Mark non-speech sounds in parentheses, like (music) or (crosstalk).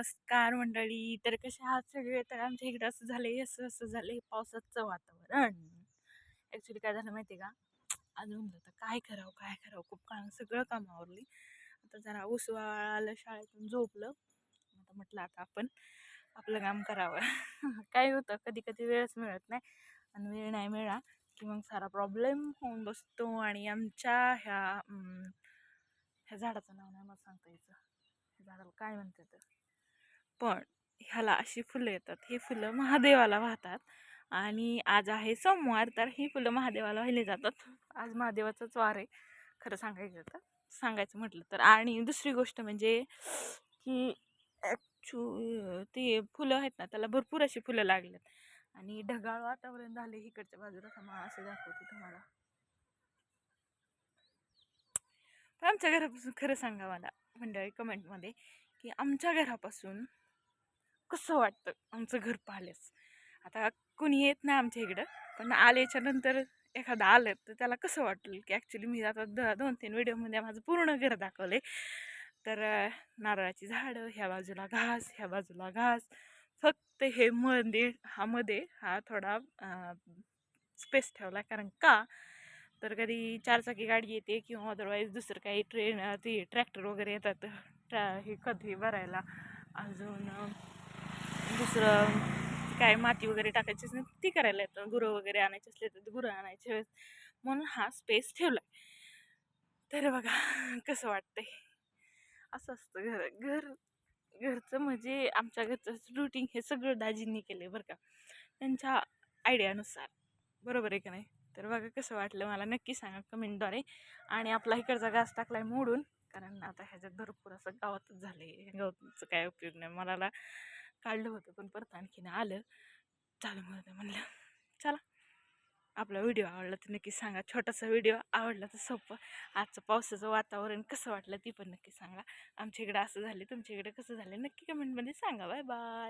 नमस्कार मंडळी. तर कसे आहात सगळे? तर आमच्या इकडे असं झालंय असं असं झालंय पावसाचं वातावरण. ॲक्च्युली काय झालं माहिती आहे का? आज म्हणलं तर काय करावं काय करावं? खूप काम सगळं काम आवरली. आता जरा उसवाळाला शाळेतून झोपलं. आता म्हटलं आता आपण आपलं काम करावं. (laughs) काय होतं कधी कधी वेळच मिळत नाही आणि वेळ नाही मिळा की मग सारा प्रॉब्लेम होऊन बसतो आणि आमच्या ह्या ह्या झाडाचं नाव नाही मला सांगता यायचं. झाडाला काय म्हणतात? पण ह्याला अशी फुलं येतात. हे फुलं महादेवाला वाहतात आणि आज आहे सोमवार तर ही फुलं महादेवाला वाहिली जातात. आज महादेवाचाच वार आहे खरं सांगायचं तर. सांगायचं म्हटलं तर. आणि दुसरी गोष्ट म्हणजे की ॲक्चु ते फुलं आहेत ना त्याला भरपूर अशी फुलं लागलेत. आणि ढगाळ वातावरण झाले इकडच्या बाजूला थांबा असं दाखवते तुम्हाला. पण आमच्या घरापासून खरं सांगा मला मंडळी कमेंटमध्ये की आमच्या घरापासून कसं वाटतं आमचं घर पाहिलेच. आता कोणी येत नाही आमच्या इकडं पण आल्याच्यानंतर एखादं आलं तर त्याला कसं वाटेल की ॲक्च्युली मी आता द दोन तीन व्हिडिओमध्ये माझं पूर्ण घर दाखवले तर नारळाची झाडं ह्या बाजूला घास ह्या बाजूला घास. फक्त हे मंदिर हा मध्ये हा थोडा स्पेस ठेवला कारण का? तर कधी चारचाकी गाडी येते किंवा अदरवाईज दुसरं काही ट्रेन ती ट्रॅक्टर वगैरे येतात ट्रॅ हे कधी भरायला. अजून दुसरं काय माती वगैरे टाकायची असेल ती करायला येतं. गुरं वगैरे आणायचे असले तर गुरं आणायचे वेळेस म्हणून हा स्पेस ठेवला तर बघा कसं वाटतंय? असं असतं घर. घर घरचं म्हणजे आमच्या घरचं रुटीन हे सगळं दाजींनी केलं आहे बरं का. त्यांच्या आयडियानुसार बरोबर आहे का नाही? तर बघा कसं वाटलं मला. नक्की सांगा कमेंटद्वारे आणि आपला इकडचा घास टाकलाय मोडून. कारण आता ह्याच्यात भरपूर असं गावातच झालं आहे गावाचं काय उपयोग नाही. मला काढलं होतं पण परत आणखीन आलं. चालू म्हणतं म्हणलं चला आपला व्हिडिओ आवडला तर नक्की सांगा. छोटासा व्हिडिओ आवडला तर सोपं. आजचं पावसाचं वातावरण कसं वाटलं ती पण नक्की सांगा. आमच्या इकडं असं झालं तुमच्या इकडे कसं झालं नक्की कमेंटमध्ये सांगा. Bye bye.